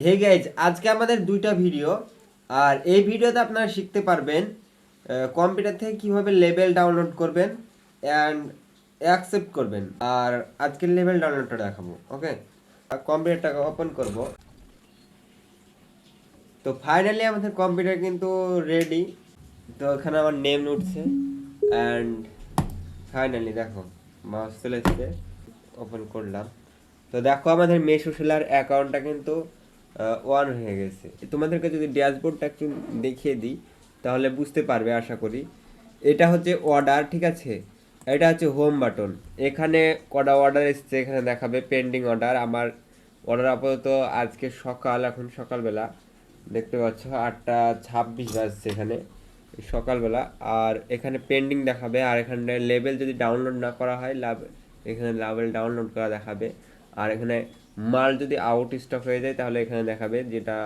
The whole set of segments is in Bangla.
হে গাইজ আজকে আমাদের দুইটা ভিডিও আর এই ভিডিওতে আপনারা শিখতে পারবেন কম্পিউটার থেকে কীভাবে লেভেল ডাউনলোড করবেন অ্যান্ড অ্যাকসেপ্ট করবেন। আর আজকের লেভেল ডাউনলোডটা দেখাবো ওকে কম্পিউটারটাকে ওপেন করব। তো ফাইনালি আমাদের কম্পিউটার কিন্তু রেডি তো এখানে আমার নেম উঠছে অ্যান্ড ফাইনালি দেখো মাউস চলে এসছে ওপেন করলাম। তো দেখো আমাদের মেশো সেলার অ্যাকাউন্টটা কিন্তু ওয়ান হয়ে গেছে। তোমাদেরকে যদি ড্যাশবোর্ডটা একটু দেখিয়ে দিই, তাহলে বুঝতে পারবে, আশা করি। এটা হচ্ছে অর্ডার ঠিক আছে? এটা হচ্ছে হোম বাটন এখানে কটা অর্ডার এসছে, এখানে দেখাবে পেন্ডিং অর্ডার আমার অর্ডার আপাতত আজকে সকাল, এখন সকালবেলা। দেখতে পাচ্ছ, আটটা ছাব্বিশ বাজছে এখানে, সকালবেলা। আর এখানে পেন্ডিং দেখাবে, আর এখানে লেভেল যদি ডাউনলোড না করা হয়, লাভ এখানে লেভেল ডাউনলোড করা দেখাবে। আর এখানে মাল যদি আউট স্টক হয়ে যায়, তাহলে এখানে দেখাবে যেটা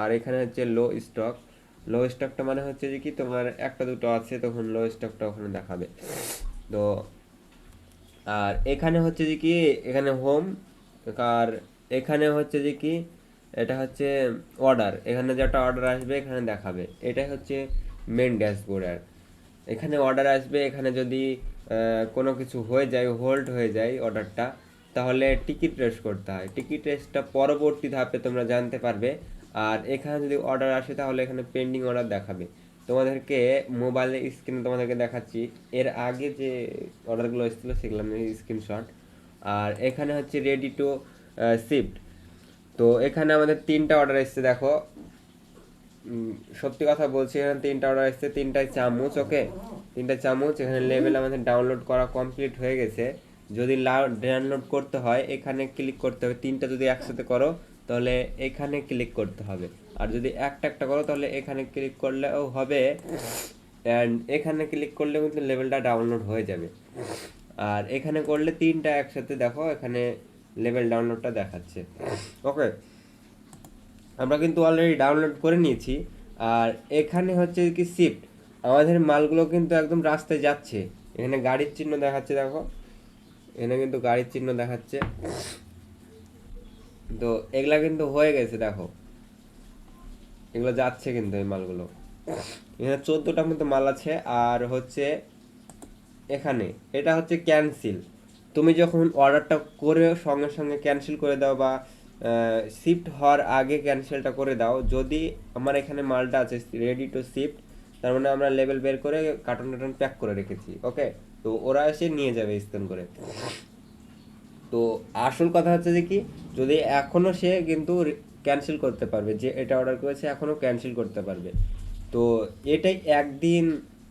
আর এখানে হচ্ছে লো স্টক লো স্টকটা মানে হচ্ছে যে কি, তোমার একটা দুটো আছে, তখন লো স্টকটা ওখানে দেখাবে। তো, আর এখানে হচ্ছে যে কি, এখানে হোম আর এখানে হচ্ছে যে কি, এটা হচ্ছে অর্ডার এখানে যেটা অর্ডার আসবে, এখানে দেখাবে। এটাই হচ্ছে মেন ড্যাশবোর্ড আর। এখানে অর্ডার আসবে, এখানে যদি কোনো কিছু হয়ে যায় হোল্ড হয়ে যায় অর্ডারটা তাহলে টিকিট রেস করতে হয়। টিকিট রেসটা পরবর্তী ধাপে তোমরা জানতে পারবে। আর এখানে যদি অর্ডার আসে, তাহলে এখানে পেন্ডিং অর্ডার দেখাবে। তোমাদেরকে মোবাইলের স্ক্রিনে তোমাদেরকে দেখাচ্ছি। এর আগে যে অর্ডারগুলো এসেছিল, সেগুলো আমি স্ক্রিনশট আর এখানে হচ্ছে রেডি টু শিফট তো এখানে আমাদের তিনটা অর্ডার এসছে, দেখো। সত্যি কথা বলছি, এখানে তিনটা অর্ডার এসছে। তিনটাই চামচ ওকে তিনটা চামচ, এখানে লেভেল আমাদের ডাউনলোড করা কমপ্লিট হয়ে গেছে। যদি ডাউনলোড করতে হয়, এখানে ক্লিক করতে হবে। তিনটা যদি একসাথে করো, তাহলে এখানে ক্লিক করতে হবে। আর যদি একটা একটা করো, তাহলে এখানে ক্লিক করলেও হবে। অ্যান্ড এখানে ক্লিক করলে কিন্তু লেভেলটা ডাউনলোড হয়ে যাবে। আর এখানে করলে তিনটা একসাথে দেখো, এখানে লেভেল ডাউনলোডটা দেখাচ্ছে। ওকে আমরা কিন্তু অলরেডি ডাউনলোড করে নিয়েছি। আর এখানে হচ্ছে কি শিফট আমাদের মালগুলো কিন্তু একদম রাস্তায় যাচ্ছে। এখানে গাড়ির চিহ্ন দেখাচ্ছে, দেখো। এখানে কিন্তু গাড়ির চিহ্ন দেখাচ্ছে। তো এগুলা কিন্তু হয়ে গেছে, দেখো। এগুলো যাচ্ছে কিন্তু এই মালগুলো। এখানে চোদ্দোটার মতো মাল আছে, আর হচ্ছে এখানে, এটা হচ্ছে ক্যান্সেল তুমি যখন অর্ডারটা করে সঙ্গে সঙ্গে ক্যান্সেল করে দাও বা শিফট হওয়ার আগে ক্যান্সেলটা করে দাও, যদি আমার এখানে মালটা আছে রেডি টু শিফট তার মানে আমরা লেবেল বের করে কার্টন টাটন প্যাক করে রেখেছি ওকে তো ওরা এসে নিয়ে যাবে স্ক্যান করে। তো আসল কথা হচ্ছে যে কি, যদি এখনও সে কিন্তু ক্যান্সেল করতে পারবে, যে এটা অর্ডার করেছে এখনও ক্যান্সেল করতে পারবে। তো এটাই একদিন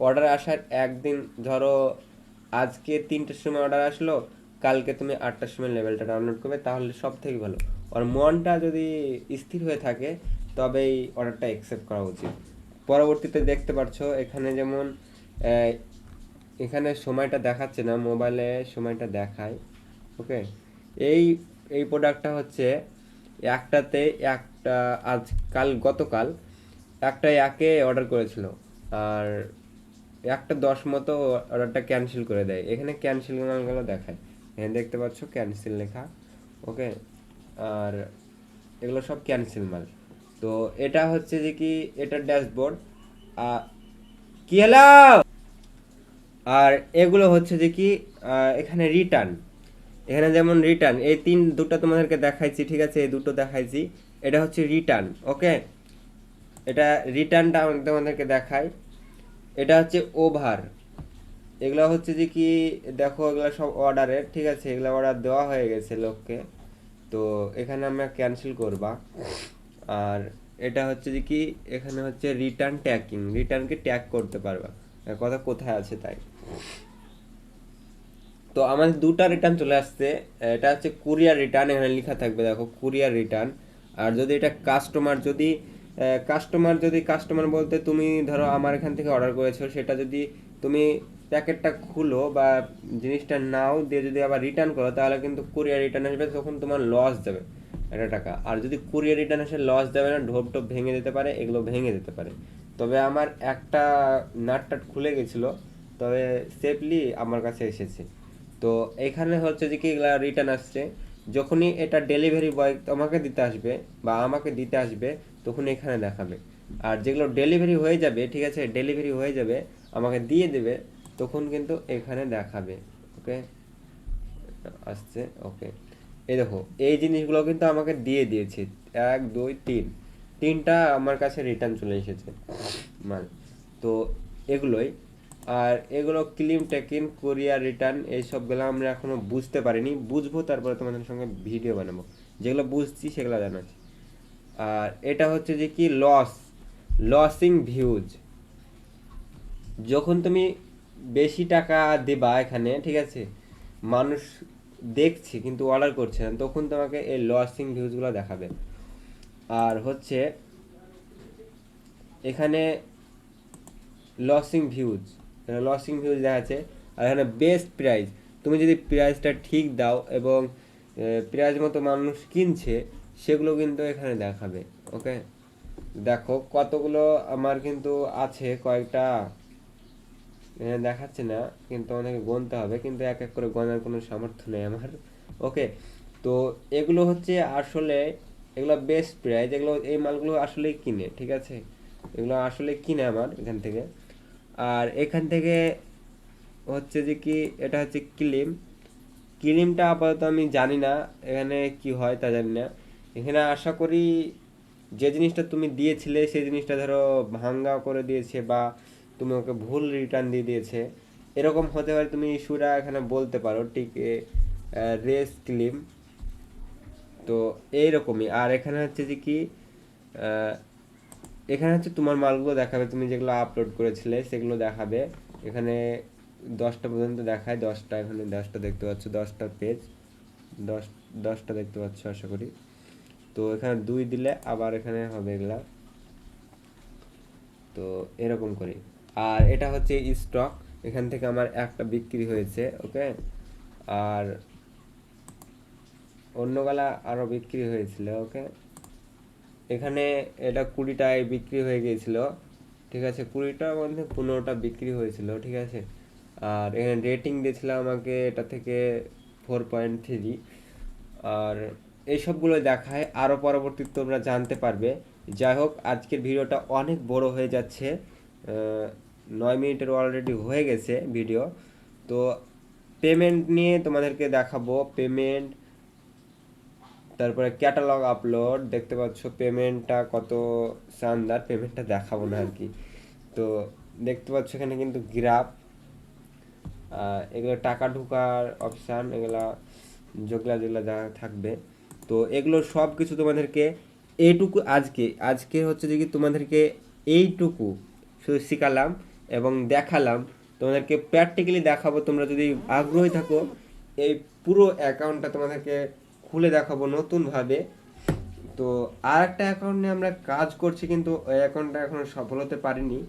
অর্ডার আসার একদিন, ধরো আজকে তিনটের সময় অর্ডার আসলো, কালকে তুমি আটটার সময় লেভেলটা ডাউনলোড করবে, তাহলে সব থেকে ভালো। আর মনটা যদি স্থির হয়ে থাকে, তবেই অর্ডারটা অ্যাকসেপ্ট করা উচিত। পরবর্তীতে দেখতে পাচ্ছ এখানে যেমন এখানে সময়টা দেখাচ্ছে না মোবাইলে সময়টা দেখায় ওকে এই এই প্রোডাক্টটা হচ্ছে একটাতে একটা আজ, কাল, গতকাল একটা একে অর্ডার করেছিল, আর একটা দশ মতো অর্ডারটা ক্যান্সেল করে দেয়। এখানে ক্যান্সেল মালগুলো দেখায়। এখানে দেখতে পাচ্ছ ক্যান্সেল লেখা ওকে আর এগুলো সব ক্যান্সেল মাল। তো এটা হচ্ছে যে কি এটা ড্যাশবোর্ড। কি হলো? আর এগুলো হচ্ছে যে কি এখানে রিটার্ন। এখানে যেমন রিটার্ন, এই তিন, দুটো তোমাদেরকে দেখাইছি, ঠিক আছে? এই দুটো দেখাইছি। এটা হচ্ছে রিটার্ন, ওকে? এটা রিটার্নটা তোমাদেরকে দেখাই। এটা হচ্ছে ওভার। এগুলো হচ্ছে যে কি, দেখো, এগুলো সব অর্ডারের, ঠিক আছে? এগুলো অর্ডার দেওয়া হয়ে গেছে লোককে। তো এখানে আমরা ক্যান্সেল করবা। আর এটা হচ্ছে যে কি, এখানে হচ্ছে রিটার্ন ট্যাকিং রিটার্নকে ট্যাগ করতে পারবা। কথা কোথায় আছে তাই? তো আমাদের দুটা রিটার্ন চলে আসছে, এটা হচ্ছে কুরিয়ার রিটার্ন এখানে লেখা থাকবে দেখো কুরিয়ার রিটার্ন আর যদি এটা কাস্টমার যদি কাস্টমার যদি কাস্টমার বলতে তুমি ধরো আমার এখান থেকে অর্ডার করেছ, সেটা যদি তুমি প্যাকেটটা খুলো বা জিনিসটা নাও, দিয়ে যদি আবার রিটার্ন করো, তাহলে কিন্তু কুরিয়ার রিটার্ন আসবে, তখন তোমার লস যাবে। একটা টাকা। আর যদি কুরিয়ার রিটার্ন এসে লস দেবে না, ঢোপ টোপ ভেঙে যেতে পারে, এগুলো ভেঙে যেতে পারে। তবে আমার একটা নাট টাট খুলে গেছিল, তবে সেফলি আমার কাছে এসেছে। তো এখানে হচ্ছে যে কি, এগুলো রিটার্ন আসছে। যখনই এটা ডেলিভারি বয় তোমাকে দিতে আসবে বা আমাকে দিতে আসবে তখন এখানে দেখাবে। আর যেগুলো ডেলিভারি হয়ে যাবে, ঠিক আছে ডেলিভারি হয়ে যাবে, আমাকে দিয়ে দেবে, তখন কিন্তু এখানে দেখাবে। ওকে আসছে ওকে এই দেখো, এই জিনিসগুলো কিন্তু আমাকে দিয়ে দিয়েছে। এক, দুই, তিন। তিনটা আমার কাছে রিটার্ন চলে এসেছে। মাল তো এগুলোই। আর এগুলো ক্লিম টেকিন কোরিয়া রিটার্ন এইসবগুলো আমরা এখনও বুঝতে পারিনি। বুঝব, তারপরে তোমাদের সঙ্গে ভিডিও বানাবো। যেগুলো বুঝছি, সেগুলো জানাচ্ছি। আর এটা হচ্ছে যে কি? লস লসিং ভিউজ যখন তুমি বেশি টাকা দেবা এখানে, ঠিক আছে? মানুষ দেখছে, কিন্তু অর্ডার করছে না। তখন তোমাকে এই লসিং ভিউজগুলো দেখাবে। আর হচ্ছে, এখানে লসিং ভিউজ লসিং ভিউজ দেখাচ্ছে। আর এখানে বেস্ট প্রাইস তুমি যদি প্রাইসটা ঠিক দাও এবং প্রাইস মতো মানুষ কিনছে, সেগুলো কিন্তু এখানে দেখাবে। ওকে দেখো, কতগুলো আমার কিন্তু আছে কয়েকটা। এখানে দেখাচ্ছে না, কিন্তু অনেকে গুনতে হবে, কিন্তু এক এক করে গণার কোনো সামর্থ্য নেই আমার। ওকে, তো এগুলো হচ্ছে আসলে, এগুলো বেস্ট প্রাইস এগুলো, এই মালগুলো আসলেই কিনে, ঠিক আছে? এগুলো আসলে কিনে আমার এখান থেকে। আর এখান থেকে হচ্ছে যে কি, এটা হচ্ছে ক্লিম। ক্লিমটা আপাতত আমি জানি না, এখানে কি হয় তা জানি না। এখানে আশা করি যে জিনিসটা তুমি দিয়েছিলে, সেই জিনিসটা ধরো ভাঙ্গা করে দিয়েছে বা তুমি ওকে ভুল রিটার্ন দিয়ে দিয়েছে। এরকম হতে পারে তুমি ইস্যুটা এখানে বলতে পারো, ঠিক রেস ক্লিম তো এইরকমই। আর এখানে হচ্ছে যে কি এখানে হচ্ছে তোমার মালগুলো দেখাবে। তুমি যেগুলো আপলোড করেছিলে, সেগুলো দেখাবে। এখানে দশটা পর্যন্ত দেখায়। দশটা এখানে, দশটা দেখতে পাচ্ছ, দশটা পেজ দশ, দশটা দেখতে পাচ্ছ, আশা করি। তো এখানে দুই দিলে আবার এখানে হবে এগুলা। তো এরকম করি আর এটা হচ্ছে স্টক এখান থেকে আমার একটা বিক্রি হয়েছে, ওকে? আর অন্য গালা আরও বিক্রি হয়েছিল, ওকে? এখানে এটা কুড়িটায় বিক্রি হয়ে গিয়েছিল, ঠিক আছে? কুড়িটার মধ্যে পনেরোটা বিক্রি হয়েছিল, ঠিক আছে? আর এখানে রেটিং দিয়েছিল আমাকে, এটা থেকে ফোর পয়েন্ট থ্রি আর এইসবগুলো দেখায় আরও পরবর্তী তোমরা জানতে পারবে। যাই হোক, আজকের ভিডিওটা অনেক বড় হয়ে যাচ্ছে নয় মিনিটের অলরেডি হয়ে গেছে ভিডিও তো পেমেন্ট নিয়ে তোমাদেরকে দেখাবো। পেমেন্ট তারপরে ক্যাটালগ আপলোড দেখতে পাচ্ছ পেমেন্টটা কত শানদার পেমেন্টটা দেখাবো না আর কি। তো দেখতে পাচ্ছ এখানে কিন্তু গ্রাফ এগুলো টাকা ঢোকার অপশান এগুলা যেগুলা যেগুলা যা থাকবে। তো এগুলো সব কিছু তোমাদেরকে এইটুকু আজকে আজকে হচ্ছে যে কি তোমাদেরকে এইটুকু শুধু শিখালাম। এবং দেখালাম। তোমাদেরকে প্র্যাকটিক্যালি দেখাবো, তোমরা যদি আগ্রহী থাকো, এই পুরো অ্যাকাউন্টটা তোমাদেরকে খুলে দেখাবো নতুনভাবে। তো আর একটা অ্যাকাউন্ট নিয়ে আমরা কাজ করছি, কিন্তু ওই অ্যাকাউন্টটা এখনও সফল হতে পারিনি।